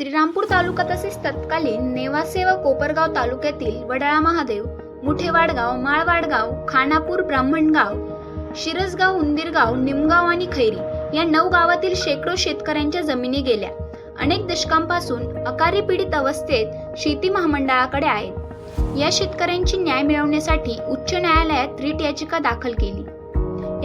श्रीरामपूर तालुका तसेच तत्कालीन नेवासे व कोपरगाव तालुक्यातील वडाळा महादेव मुठेवाडगाव माळवाडगाव खानापूर ब्राह्मणगाव शिरसगाव उंदीरगाव निमगाव आणि खैरी या नऊ गावातील शेकडो शेतकऱ्यांच्या जमिनी गेल्या. अनेक दशकांपासून अकारी पीडित अवस्थेत शेती महामंडळाकडे आहेत. या शेतकऱ्यांची न्याय मिळवण्यासाठी उच्च न्यायालयात रिट याचिका दाखल केली.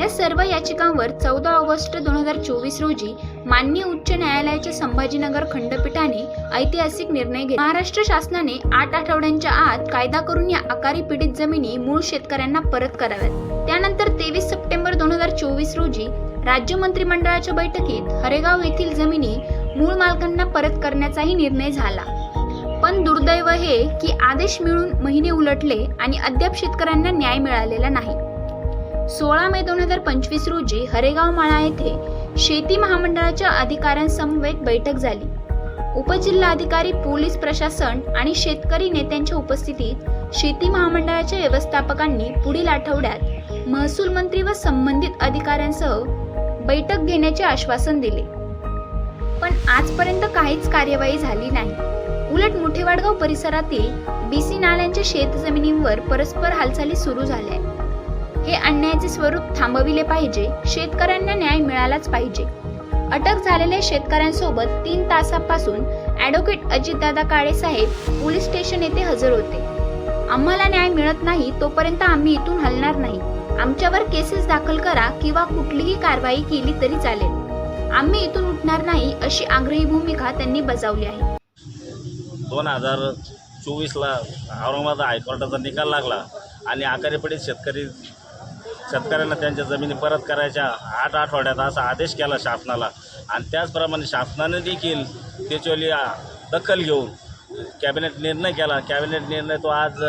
या सर्व याचिकांवर चौदा ऑगस्ट दोन हजार चोवीस रोजी माननीय उच्च न्यायालयाच्या संभाजीनगर खंडपीठाने ऐतिहासिक निर्णय घेतला. महाराष्ट्र शासनाने आठ आठवड्यांच्या आत कायदा करून या आकारी पीडित जमिनी मूळ शेतकऱ्यांना परत कराव्यात. त्यानंतर तेवीस सप्टेंबर दोन हजार चोवीस रोजी राज्य मंत्रिमंडळाच्या बैठकीत हरेगाव येथील जमिनी मूळ मालकांना परत करण्याचाही निर्णय झाला. पण दुर्दैव हे की आदेश मिळून महिने उलटले आणि अद्याप शेतकऱ्यांना न्याय मिळालेला नाही. सोळा मे दोन हजार पंचवीस रोजी हरेगाव माळा येथे शेती महामंडळाच्या अधिकाऱ्यांसमवेत बैठक झाली. उपजिल्हाधिकारी पोलीस प्रशासन आणि शेतकरी नेत्यांच्या उपस्थितीत शेती महामंडळाच्या व्यवस्थापकांनी पुढील आठवड्यात महसूल मंत्री व संबंधित अधिकाऱ्यांसह बैठक घेण्याचे आश्वासन दिले. पण आजपर्यंत काहीच कार्यवाही झाली नाही. उलट मुठेवाडगाव परिसरातील बीसी नाल्यांच्या शेतजमिनींवर परस्पर हालचाली सुरू झाल्या आहेत. हे अन्यायाचे स्वरूप थांबविले पाहिजे. शेतकऱ्यांना न्याय मिळालाच पाहिजे. अटक झालेल्या शेतकऱ्यांसोबत तीन तासापासून ॲडव्होकेट अजितदादा काळे साहेब पोलीस स्टेशन येथे हजर होते. आम्हाला न्याय मिळत नाही तोपर्यंत आम्ही इथून हलणार नाही. आमच्यावर केसेस दाखल करा किंवा कुठलीही कारवाई केली तरी चालेल. आम्ही इथून उठणार नाही अशी आग्रही भूमिका त्यांनी बजावली आहे. दोन हजार चोवीसला औरंगाबाद हायकोर्टाचा निकाल लागला आणि आकारी शेतकरी शेतकऱ्यांना त्यांच्या जमिनी परत करायच्या आठ आठवड्यात असा आदेश केला शासनाला. आणि त्याचप्रमाणे शासनाने देखील त्याच्यावली दखल घेऊन कॅबिनेट निर्णय केला. कॅबिनेट निर्णय तो आज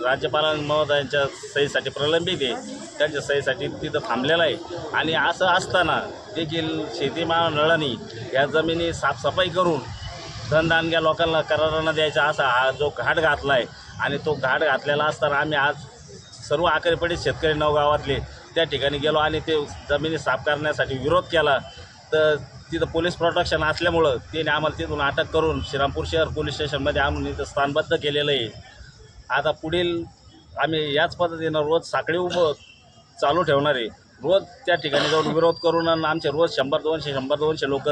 राज्यपाल महोदयांच्या सहीसाठी प्रलंबित आहे. त्यांच्या सहीसाठी तिथं थांबलेला आहे. आणि असं असताना देखील शेती महामंडळाने या जमिनी साफसफाई करून धनदानग्या लोकांना करारानं द्यायचा असा हा जो घाट घातला आहे आणि तो घाट घातलेला असताना आम्ही आज सर्व आकरीपडीत शेतकरी नवगावातले त्या ठिकाणी गेलो आणि ते जमिनी साफ करण्यासाठी विरोध केला. तर तिथं पोलीस प्रोटेक्शन असल्यामुळं त्याने आम्हाला तिथून अटक करून श्रीरामपूर शहर पोलीस स्टेशनमध्ये आणून इथं स्थानबद्ध केलेलं आहे. आता पुढील आम्ही याच पद्धतीनं रोज साखळी उभं चालू ठेवणार आहे. रोज त्या ठिकाणी जाऊन विरोध करून आणि आमचे रोज शंभर दोनशे शंभर दोनशे लोक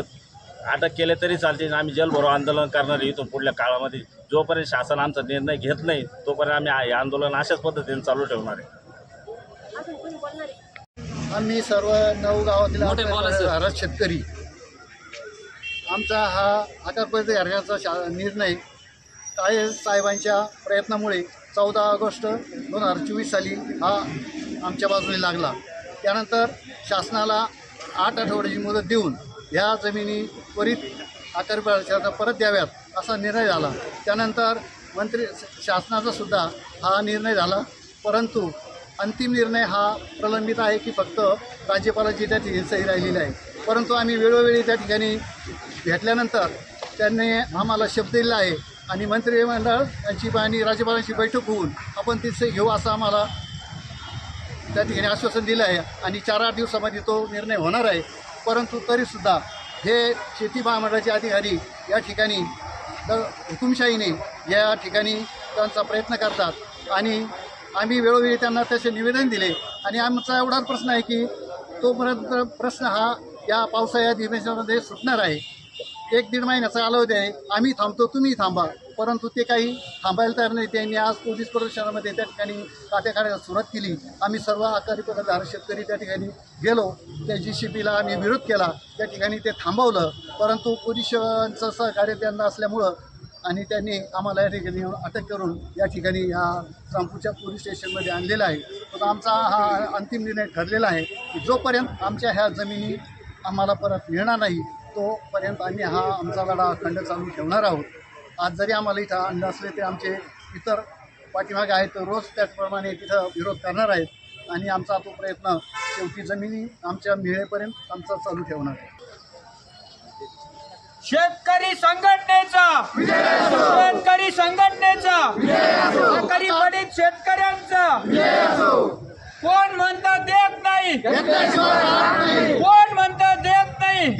अटक केले तरी चालते. आणि आम्ही जलभरो आंदोलन करणार इथून पुढल्या काळामध्ये. जोपर्यंत शासन आमचा निर्णय घेत नाही तोपर्यंत आम्ही हे आंदोलन अशाच पद्धतीने चालू ठेवणार आहे. आम्ही सर्व नऊ गावातील शेतकरी. आमचा हा आकारपर्यंत अर्जाचा शा निर्णय काय साहेबांच्या प्रयत्नामुळे चौदा ऑगस्ट दोन हजार चोवीस साली हा आमच्या बाजूने लागला. त्यानंतर शासनाला आठ आठवड्याची मुदत देऊन ह्या जमिनी त्वरित आकारपर्यंत परत द्याव्यात असा निर्णय झाला. त्यानंतर मंत्री शासनाचा सुद्धा हा निर्णय झाला. परंतु अंतिम निर्णय हा प्रलंबित आहे की फक्त राज्यपालाची त्या ठिकाणी सही राहिलेली आहे. परंतु आम्ही वेळोवेळी त्या ठिकाणी भेटल्यानंतर त्यांनी आम्हाला शब्द दिला आहे आणि मंत्रिमंडळ यांची आणि राज्यपालांची बैठक होऊन आपण ती सही घेऊ असं आम्हाला त्या ठिकाणी आश्वासन दिलं आहे. आणि चार आठ दिवसामध्ये तो निर्णय होणार आहे. परंतु तरीसुद्धा हे शेती महामंडळाचे अधिकारी या ठिकाणी द हुकुमशाहीने या ठिकाणी त्यांचा प्रयत्न करतात. आणि आम्ही वेळोवेळी त्यांना त्याचे निवेदन दिले. आणि आमचा एवढाच प्रश्न आहे की तोपर्यंत प्रश्न हा या पावसाळ्या अधिवेशनामध्ये सुटणार आहे. एक दीड महिन्याचा कालावधी आहे. आम्ही थांबतो तुम्ही थांबा. परंतु ते काही थांबायला तयार नाही. त्यांनी आज पोलीस प्रदर्शनामध्ये त्या ठिकाणी तात्या काढायला सुरुवात केली. आम्ही सर्व आकारी पदाधार शेतकरी त्या ठिकाणी गेलो. त्या जी सी पीला आम्ही विरोध केला. त्या ठिकाणी ते थांबवलं. परंतु पोलिसांचं सहकार्य त्यांना असल्यामुळं आणि त्यांनी आम्हाला या ठिकाणी अटक करून या ठिकाणी ह्या रामपूरच्या पोलीस स्टेशनमध्ये आणलेला आहे. पण आमचा हा अंतिम निर्णय ठरलेला आहे की जोपर्यंत आमच्या ह्या जमिनी आम्हाला परत मिळणार नाही तोपर्यंत आम्ही हा आमचा लढा अखंड चालू ठेवणार आहोत. आज जरी आम्हाला इथं आणलं असले ते आमचे इतर पाठीमागे आहेत तर रोज त्याचप्रमाणे तिथं विरोध करणार आहेत. आणि आमचा तो प्रयत्न शेवटी जमिनी आमच्या मिळेपर्यंत आमचा चालू ठेवणार. आहे शेतकरी संघटनेचा शेतकरी संघटनेचा शेतकरी पडीत शेतकऱ्यांचा. कोण म्हणतं देत नाही? कोण म्हणतं देत नाही?